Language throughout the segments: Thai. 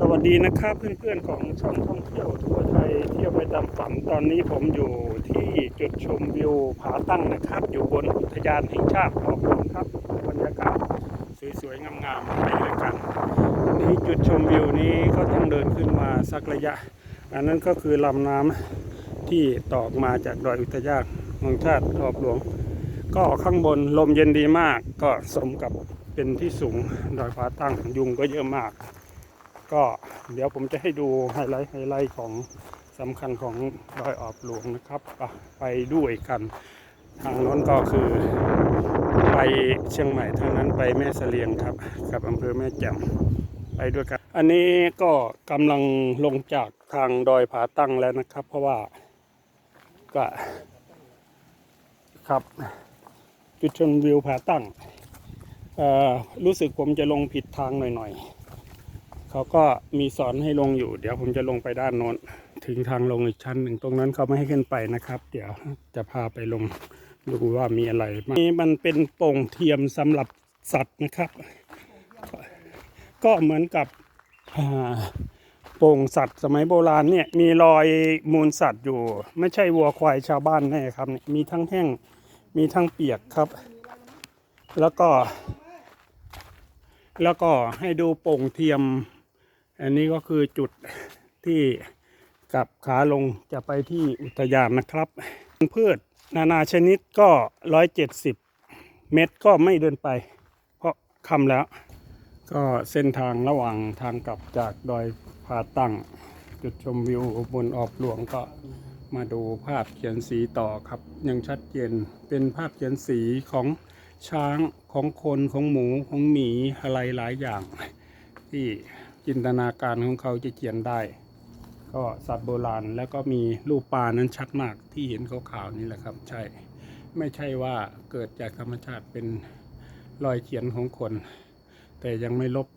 สวัสดีนะครับเพื่อนๆของช่องท่องเที่ยวทั่วไทยเที่ยวไปตามฝันตอนนี้ผมอยู่ที่จุดชมวิวผาตั้งนะครับ อยู่บนอุทยานแห่งชาติออกหลวงครับบรรยากาศสวยๆงามๆไปด้วยกันนี่จุดชมวิวนี้ก็ต้องเดินขึ้นมาสักระยะ อันนั้นก็คือลำน้ำที่ตอกมาจากดอยอุทยานแห่งชาติออกหลวง ก็ข้างบนลมเย็นดีมากก็สมกับเป็นที่สูงดอยผาตั้งยุงก็เยอะมาก ก็เดี๋ยวผมจะให้ดูไฮไลท์ไฮไลท์ของสำคัญของดอยออบหลวงนะครับ ไปด้วยกันทางน้นก็คือไปเชียงใหม่ทางนั้นไปแม่เสลียงครับ กับอำเภอแม่แจ่มไปด้วยกัน อันนี้ก็กำลังลงจากทางดอยผาตั้งแล้วนะครับ เพราะว่าก็ครับจุดชมวิวผาตั้งรู้สึกผมจะลงผิดทางหน่อยๆ เขาก็มีสอนให้ลงอยู่ เดี๋ยวผมจะลงไปด้านโน้น ถึงทางลงอีกชั้นหนึ่งตรงนั้นเขาไม่ให้ขึ้นไปนะครับ เดี๋ยวจะพาไปลงดูว่ามีอะไรบ้างนี่มันเป็นโป่งเทียมสำหรับสัตว์นะครับ ก็เหมือนกับอาโป่งสัตว์สมัยโบราณเนี่ยมีรอยมูลสัตว์อยู่ ไม่ใช่วัวควายชาวบ้านแน่ครับเนี่ยมีทั้งแห้งมีทั้งเปียกครับ แล้วก็ แล้วก็ให้ดูโป่งเทียม อันนี้ก็คือจุดที่กลับขาลงจะไปที่อุทยานนะครับพืชนานาชนิดก็ร้อยเจ็ดสิบเมตรก็ไม่เดินไป เพราะคำแล้ว ก็เส้นทางระหว่างทางกลับจากดอยผาตั้ง จุดชมวิวบนออบหลวงก็มาดูภาพเขียนสีต่อครับ ยังชัดเจนเป็นภาพเขียนสีของช้างของคนของหมูของหมีอะไรหลายอย่างที่ จินตนาการของเขาจะเขียนได้ ก็สัตว์โบราณแล้วก็มีรูปปลานั้นชัดมากที่เห็นขาวๆนี่แหละครับ ใช่ ไม่ใช่ว่าเกิดจากธรรมชาติเป็นรอยเขียนของคน แต่ยังไม่ลบ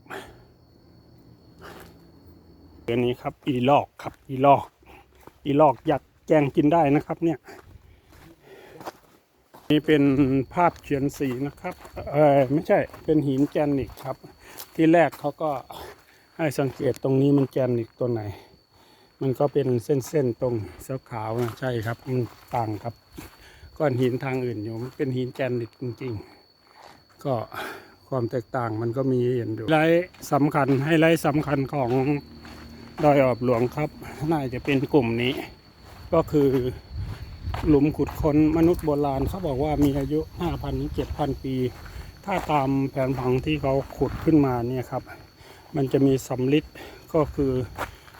องนี้ครับอีลอกครับอีลอกอีลอกยักษ์แกงกินได้นะครับเนี่ยนี่เป็นภาพเขียนสีนะครับ เออไม่ใช่เป็นหินแกนิตครับ ที่แรกเขาก็ ให้สังเกตตรงนี้มันแกรนิตตัวไหน มันก็เป็นเส้นๆตรงสีขาวนะใช่ครับมันต่างครับก้อนหินทางอื่นอยู่มันเป็นหินแกรนิตจริง ๆ ก็ความแตกต่างมันก็มีเห็นอยู่ไลท์สำคัญให้ไลท์สำคัญของดอยออบหลวงครับ น่าจะเป็นกลุ่มนี้ ก็คือหลุมขุดค้นมนุษย์โบราณเขาบอกว่ามีอายุ 5,000-7,000 ปี ถ้าตามแผนผังที่เขาขุดขึ้นมาเนี่ยครับ มันจะมีสำลิดก็คือ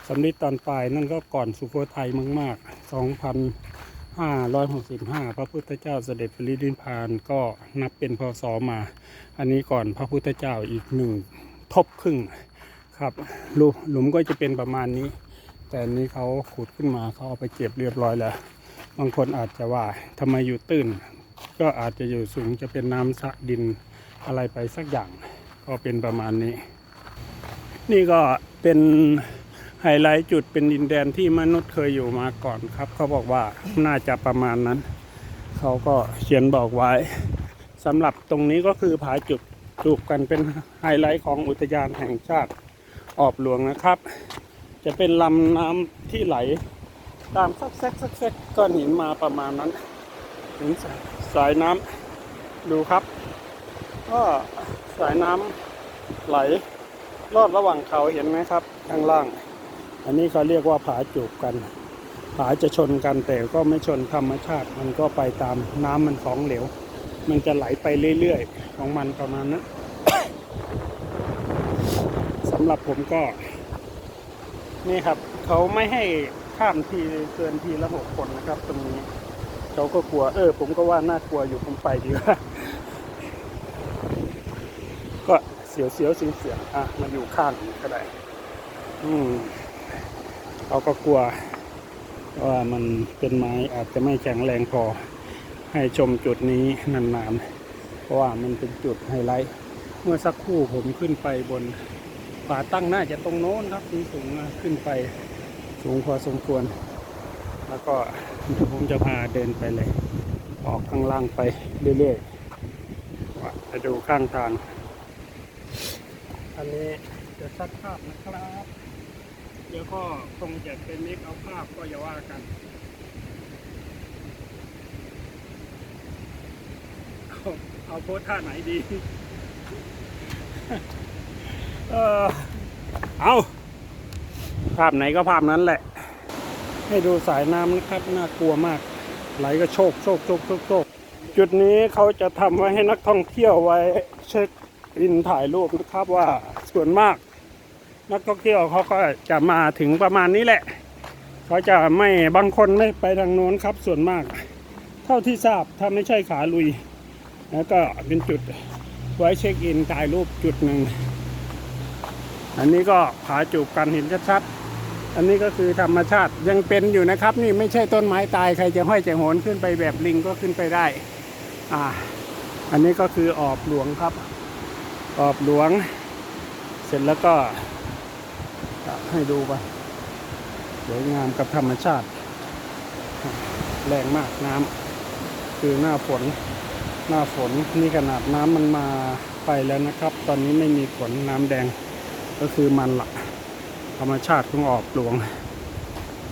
สำลิดตอนปลายนั่นก็ก่อนสุโขทัยมาก ๆ 2,565 พระพุทธเจ้าเสด็จปรินิพพานก็นับเป็นพศมา อันนี้ก่อนพระพุทธเจ้าอีกหนึ่งทบครึ่งครับหลุหลุมก็จะเป็นประมาณนี้ แต่อันนี้เขาขุดขึ้นมาเขาเอาไปเก็บเรียบร้อยแล้ว บางคนอาจจะว่าทำไมอยู่ตื้น ก็อาจจะอยู่สูงจะเป็นน้ำสะดินอะไรไปสักอย่าง ก็เป็นประมาณนี้ นี่ก็เป็นไฮไลท์จุดเป็นดินแดนที่มนุษย์เคยอยู่มาก่อนครับ เขาบอกว่าน่าจะประมาณนั้น เขาก็เขียนบอกไว้สำหรับตรงนี้ก็คือผาจุดจูบกันเป็นไฮไลท์ของอุทยานแห่งชาติออบหลวงนะครับ จะเป็นลำน้ำที่ไหล ตามซักแซกซักแซกก้อนหินมาประมาณนั้นถึงสายน้ำดูครับ ก็สายน้ำไหล ลอดระหว่างเขาเห็นไหมครับ ข้างล่าง อันนี้เขาเรียกว่าผาจูบกัน ผาจะชนกันแต่ก็ไม่ชนธรรมชาติ มันก็ไปตามน้ำมันของเหลว มันจะไหลไปเรื่อยๆ ของมันประมาณนั้นสำหรับผมก็ นี่ครับ เขาไม่ให้ข้ามทีเกินทีละหกคนนะครับ ตรงนี้ เขาก็กลัวเออ ผมก็ว่าน่ากลัวอยู่ผมไปดีกว่า ก็ เสียวเสียวเสียงเสียงอะมาอยู่ข้างนี้ก็ได้ อืมเขาก็กลัว ว่ามันเป็นไม้อาจจะไม่แข็งแรงพอ ให้ชมจุดนี้นานๆ เพราะว่ามันเป็นจุดไฮไลท์ เมื่อสักครู่ผมขึ้นไปบนผาตั้งน่าจะตรงโน้นครับที่สูงขึ้นไปสูงพอสมควร แล้วก็ผมจะพาเดินไปเลย ออกข้างล่างไปเรื่อยๆว่าไปดูข้างทาง อันนี้จะชัดภาพนะครับ เดี๋ยวก็คงจะเป็นมิกเอาภาพก็อย่าว่ากันเอาเอาโพสท่าไหนดี เออเอาภาพไหนก็ภาพนั้นแหละ ให้ดูสายน้ำนะครับน่ากลัวมาก ไหลก็โชกโชกโชกโชกโชกจุดนี้เขาจะทำไว้ให้นักท่องเที่ยวไว้เช็ค อินถ่ายรูปนะครับว่าส่วนมากนักท่องเที่ยวเขาก็จะมาถึงประมาณนี้แหละ เขาจะไม่บางคนไม่ไปทางโน้นครับ ส่วนมาก เท่าที่ทราบถ้าไม่ใช่ขาลุย แล้วก็เป็นจุดไว้เช็คอินถ่ายรูปจุดหนึ่ง อันนี้ก็ผาจูบกันเห็นชัดๆ อันนี้ก็คือธรรมชาติยังเป็นอยู่นะครับ นี่ไม่ใช่ต้นไม้ตายใครจะห้อยจะโหนขึ้นไปแบบลิงก็ขึ้นไปได้ อ่า อันนี้ก็คือออบหลวงครับ ออบหลวง เสร็จแล้วก็ให้ดูไปสวยงามกับธรรมชาติ แรงมากน้ำคือหน้าฝน หน้าฝนนี่ขนาดน้ำมันมาไปแล้วนะครับ ตอนนี้ไม่มีฝนน้ำแดงก็คือมันละธรรมชาติของออบหลวง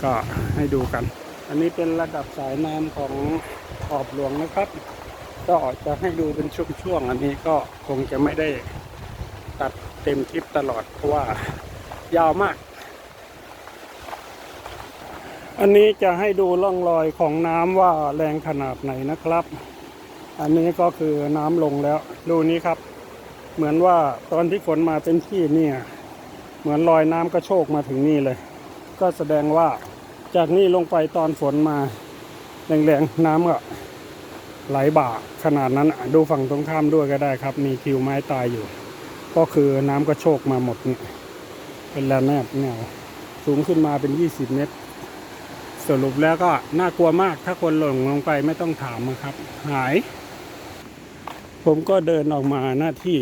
ก็ให้ดูกัน อันนี้เป็นระดับสายน้ำของออบหลวงนะครับ ก็จะให้ดูเป็นช่วงๆอันนี้ก็คงจะไม่ได้ตัดเต็มคลิปตลอดเพราะว่ายาวมาก อันนี้จะให้ดูร่องรอยของน้ำว่าแรงขนาดไหนนะครับ อันนี้ก็คือน้ำลงแล้ว ดูนี้ครับ เหมือนว่าตอนที่ฝนมาเป็นที่เนี่ย เหมือนรอยน้ำก็โชกมาถึงนี่เลย ก็แสดงว่าจากนี่ลงไปตอนฝนมาแรงๆน้ำก็ ไหลบ่าขนาดนั้นอะดูฝั่งตรงข้ามด้วยก็ได้ครับ มีทิวไม้ตายอยู่ ก็คือน้ำก็โชกมาหมดนี่เป็นระนาบแนวสูงขึ้นมาเป็น 20 เมตร สรุปแล้วก็น่ากลัวมากถ้าคนหล่นลงไปไม่ต้องถามนะครับ หาย ผมก็เดินออกมาหน้าที่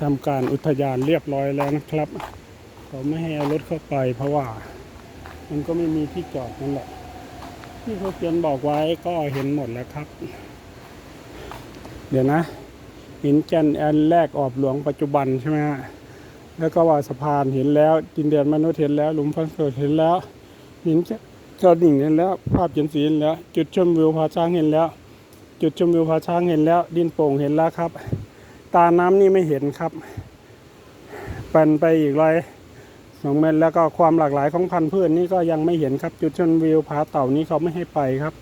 ทำการอุทยานเรียบร้อยแล้วนะครับเขาไม่ให้เอารถเข้าไป เพราะว่า มันก็ไม่มีที่จอดนั่นแหละที่เขาเขียนบอกไว้ก็เห็นหมดแล้วครับ เดี๋ยวนะหินแกนแอนแรกออบหลวงปัจจุบันใช่ไหมฮะแล้วก็ว่าสะพานเห็นแล้วดินแดนมนุษย์เห็นแล้ว หลุมพักเกิดเห็นแล้วหินกระดิ่งเห็นแล้ว ภาพเขียนสีเห็นแล้ว จุดชมวิวผาช้างเห็นแล้ว จุดชมวิวผาช้างเห็นแล้ว ดินโป่งเห็นแล้วครับ ตาน้ำนี่ไม่เห็นครับเป็นไปอีกร้อยสองเมตรแล้วก็ความหลากหลายของพันธุ์พืชนี่ก็ยังไม่เห็นครับ จุดชมวิวผาเต่านี้เขาไม่ให้ไปครับ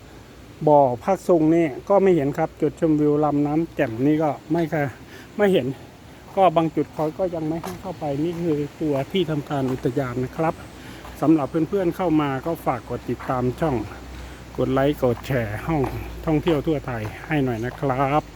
บ่อพักซุงนี่ก็ไม่เห็นครับ จุดชมวิวลำน้ำแจ่มนี่ก็ไม่ค่ะไม่เห็น ก็บางจุดเขาก็ยังไม่ให้เข้าไปนี่คือตัวที่ทำการอุทยานนะครับสำหรับเพื่อนๆเข้ามาก็ฝากกดติดตามช่อง กดไลค์กดแชร์ห้องท่องเที่ยวทั่วไทยให้หน่อยนะครับ